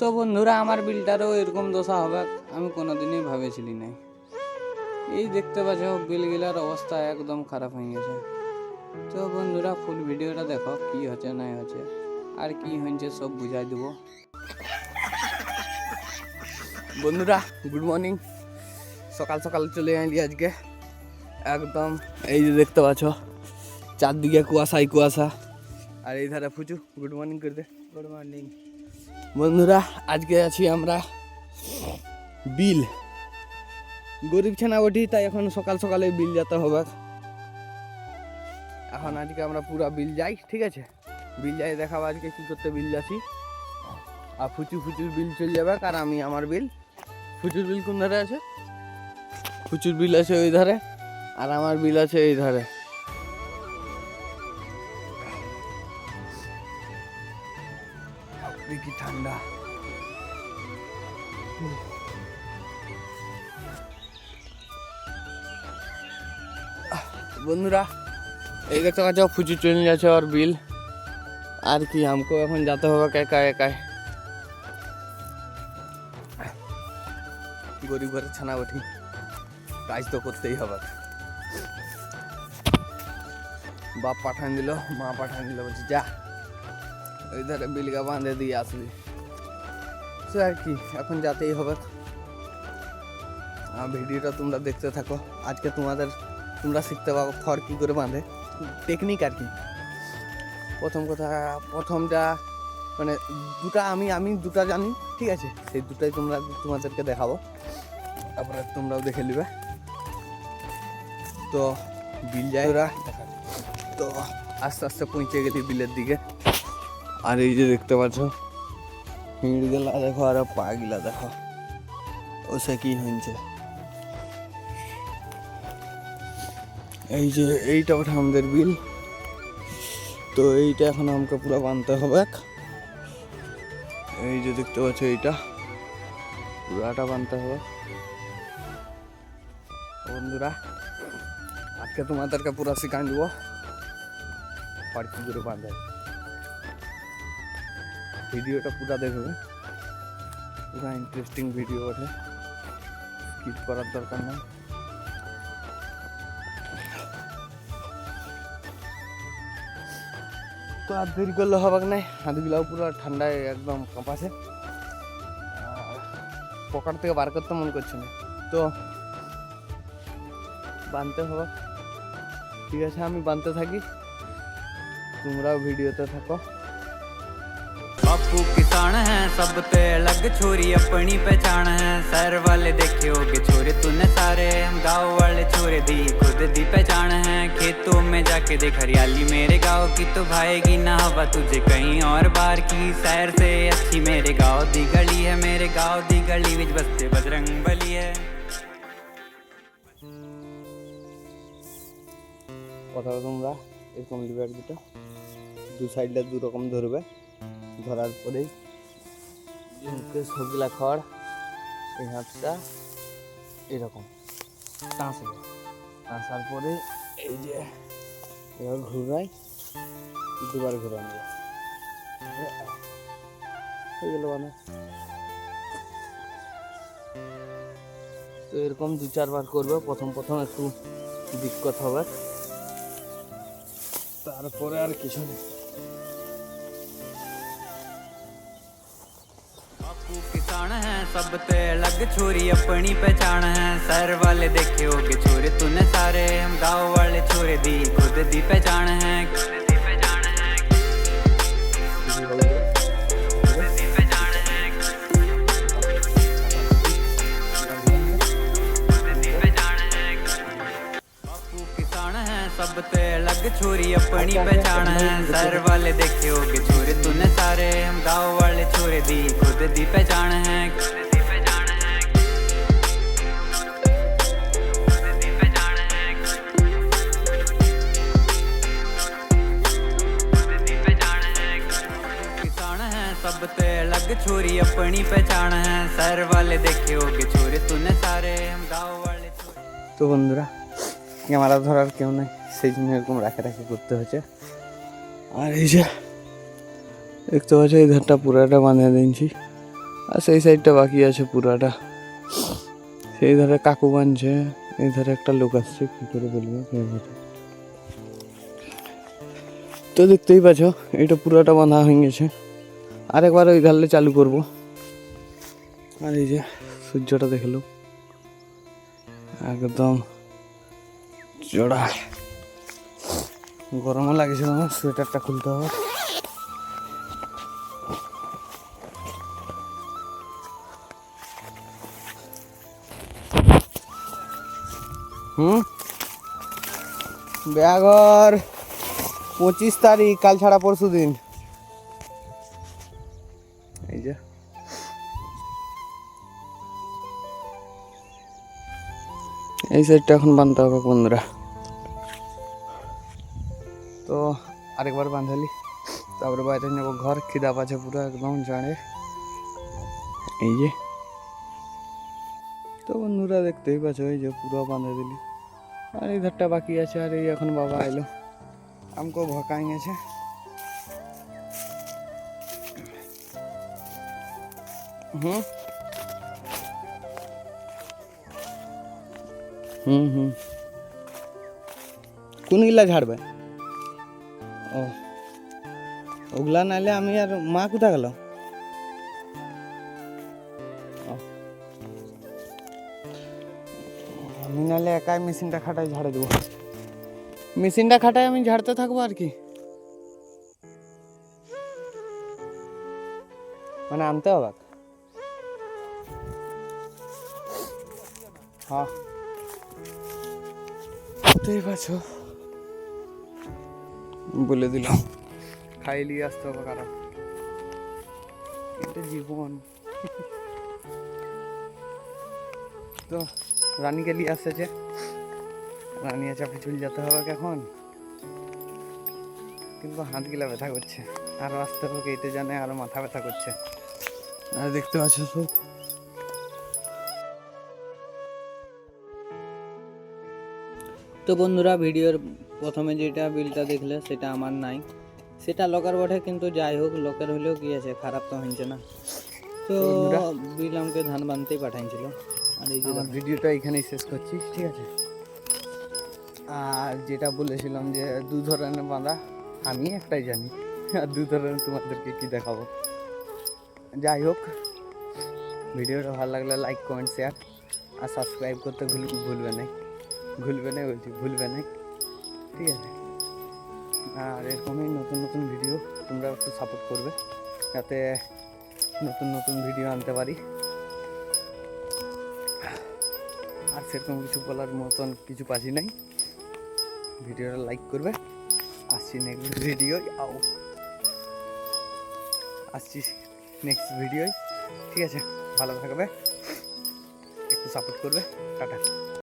তো বন্ধুরা, আমার বিলটারও এরকম দশা হবে, আমি কোনোদিনই ভাবেছিলি নাই। এই দেখতে পাচ্ছ, বিলগুলার অবস্থা একদম খারাপ হয়ে গেছে। তো বন্ধুরা ফুল ভিডিওটা দেখো, কি হচ্ছে নাই হচ্ছে, আর কি হয়েছে সব বুঝাই দেবো। বন্ধুরা গুড মর্নিং সকাল সকাল চলে আইলি আজকে। একদম, এই যে দেখতে পাচ্ছ, চারদিকে কুয়াশাই কুয়াশা। আর এই ধারে ফুচু গুড মর্নিং করে দে। গুড মর্নিং বন্ধুরা, আজকে আছি আমরা বিল। গরিব ছেনা বটি তাই এখন সকাল সকালে বিল যেতে হবে। এখন আজকে আমরা পুরা বিল যাই, ঠিক আছে? বিল যাই, দেখাবো আজকে কি করতে বিল যাচ্ছি। আর ফুচু ফুচুর বিল চলে যাবে, আর আমি আমার বিল। ফুচুর বিল কোন ধারে আছে? ফুচুর বিল আছে ওই ধারে, আর আমার বিল আছে এই ধারে। বন্ধুরা, এই দেখতে পাচ্ছ, ফুচু চলে যাচ্ছে ওর বিল। আর কি আমকো এখন যেতে হবে একা একাই। গরিব ঘরে ছানা উঠি কাজ তো করতেই হবে। বাপ পাঠান দিল, মা পাঠান দিল, বলছি, যা, ওই ধারে বিলগা বাঁধে দিয়ে আসবি। তো আর কি, এখন যাতেই হবে। আর ভিডিওটা তোমরা দেখতে থাকো। আজকে তোমাদের তোমরা শিখতে পারো খড় কী করে বাঁধে। টেকনিক আর কি। প্রথম কথা, প্রথমটা মানে দুটা আমি আমি দুটা জানি, ঠিক আছে? সেই দুটাই তোমরা, তোমাদেরকে দেখাবো। তারপরে তোমরাও দেখে নিবে। তো বিল যায়। ওরা তো আস্তে আস্তে পৌঁছে গেছি বিলের দিকে। আর এই যে দেখতে পাচ্ছ হিঁড় গেলা দেখো, আর পা গিলা দেখো। ও সে কি হয়েছে এই যে এইটা ওঠা আমাদের বিল। তো এইটা এখন আমাকে পুরো বানতে হবে। এই যে দেখতে পাচ্ছ এইটা, পুরাটা বানতে হবে। বন্ধুরা, আজকে তোমাদেরকে পুরো শিখাই দিব। আর কি করে বাঁধে ভিডিওটা পুরো দেখবে। পুরো ইন্টারেস্টিং ভিডিও ওঠে। স্কিপ করার দরকার নেই। তো আর দেরি করলে হবাক নাই হাতগুলাও পুরো ঠান্ডায় একদম কাঁপাছে পকেট থেকে বার করতে মন করছে না তো বানতে হবে ঠিক আছে আমি বানতে থাকি তোমরাও ভিডিওতে থাকো बापू किसान है सब पे अलग छोरी अपनी पहचान है शहर वाले देखे होगे छोरे तूने सारे हम गाँव वाले छोरे दी खुद दी पहचान है खेतों में जाके देख हरियाली मेरे गाँव की तो भाएगी ना हवा तुझे कहीं और बार की सैर से अच्छी मेरे गाँव दी गली है मेरे गाँव दी गली विच बसते बजरंग बली है কথা তোমরা এরকম লিভার দুটো দু সাইডটা দু রকম ধরবে ধরার পরেই মুখে সবগুলা খড় এই হাতটা এরকম টাঁসবে টাঁসার পরে এই যে এবার ঘুরাই, দুবার ঘুরানো হয়ে গেল মানে। তো এরকম দু চারবার করবে। প্রথম প্রথম একটু দিক্কত হবে তারপরে আর কিছু নেই ਬਾਪੂ ਕਿਸਾਨ ਹੈ ਸਭ ਤੇ ਅਲੱਗ ਛੋਰੀ ਆਪਣੀ ਪਹਿਚਾਣ ਹੈ ਸਰ ਵਾਲੇ ਦੇਖੇ ਹੋਗੇ ਛੋਰੇ ਤੂਨੇ ਸਾਰੇ ਹਮ गाँव वाले छोरे दी खुद दी पहचान है खुद दी पहचान है खुद दी पहचान है खुद दी पहचान ਦੀ ਖੁਦ ਦੀ ਪਛਾਣ ਹੈ ਸਭ ਤੇ ਅਲੱਗ ਛੋਰੀ ਆਪਣੀ ਪਛਾਣ ਹੈ ਸਰ ਵਾਲੇ ਦੇਖਿਓ ਕਿ ਛੋਰੇ ਤੂਨੇ ਸਾਰੇ ਹਮਦਾਓ ਵਾਲੇ তো বন্ধুরা ক্যামেরা ধরার কেউ নাই সেই জন্য এরকম রাখা রাখি করতে হচ্ছে আর এই যে দেখতে পাচ্ছ, এই ধারটা পুরাটা বাঁধে দিয়েছি। আর সেই সাইডটা বাকি আছে পুরাটা। সেই ধারে কাকু বানছে এই ধারে একটা লোক আসছে, কি করে বলব? তো দেখতেই পাচ্ছ এটা পুরাটা বাঁধা হয়ে গেছে। আরেকবার ওই ধারলে চালু করব। আর এই যে সূর্যটা দেখল। একদম জোড়া। গরমও লাগছিল না সোয়েটারটা খুলতে হবে। হুম? ব্যাগর পঁচিশ তারিখ, কাল ছাড়া পরশু দিন। এই যে। এই সাইডটা এখন বাঁধতে হবে বন্ধুরা। তো আরেকবার বাঁধালি। তারপরে বাইরে নেব ঘর, খিদা পাচ্ছে পুরো একদম জানে। এই যে। তো বন্ধুরা দেখতেই পাচ্ছ, এই যে পুরো বাঁধে দিলি। আর এই ধারটা বাকি আছে, আর এই এখন বাবা এলো। আমকো ভকাই গেছে। হুম। হুম হুম। কোনগুলা ঝাড়বে? ও। ওগুলা নাইলে আমি আর মা কোথা গেল? নাহলে একাই মেশিনটা খাটাই ঝাড়ে দেবো। মেশিনটা খাটাই আমি ঝাড়তে থাকব আর কি। মানে আনতে হবে? হ্যাঁ। বুঝতেই পারছ বলে দিলাম। খাই নিয়ে আসতে হবে কারণ এটা জীবন। তো রানীকে নিয়ে আসতেছে রানী চাপে চলে যেতে হবে এখন। কিন্তু হাত গিলা ব্যথা করছে। আরও আসতে হবে এতে জানে আরও মাথা ব্যথা করছে। আর দেখতে পাচ্ছ তো। তো বন্ধুরা ভিডিওর প্রথমে যেটা বিলটা দেখলে সেটা আমার নাই। সেটা লোকের বটে কিন্তু যাই হোক লোকের হলেও কি আছে খারাপ তো হয়েছে না। তো বিল আমাকে ধান বানতেই পাঠাইছিল। আর এই যে আমার ভিডিওটা এখানেই শেষ করছি ঠিক আছে? আর যেটা বলেছিলাম যে দু ধরনের বাঁধা আমি একটাই জানি। আর দু ধরনের তোমাদেরকে কি দেখাবো? যাই হোক ভিডিওটা ভালো লাগলে লাইক কমেন্ট শেয়ার আর সাবস্ক্রাইব করতে ভুল ভুলবে না। ভুলবে না বলছি ভুলবে না। ঠিক আছে? আর এরকমই নতুন নতুন ভিডিও তোমরা একটু সাপোর্ট করবে যাতে নতুন নতুন ভিডিও আনতে পারি। আর সেরকম কিছু বলার মতন কিছু পাচ্ছি নাই। ভিডিওটা লাইক করবে। আসছি নেক্সট ভিডিও আও। আসছি নেক্সট ভিডিও ঠিক আছে, ভালো থাকবে। একটু সাপোর্ট করবে। টাটা।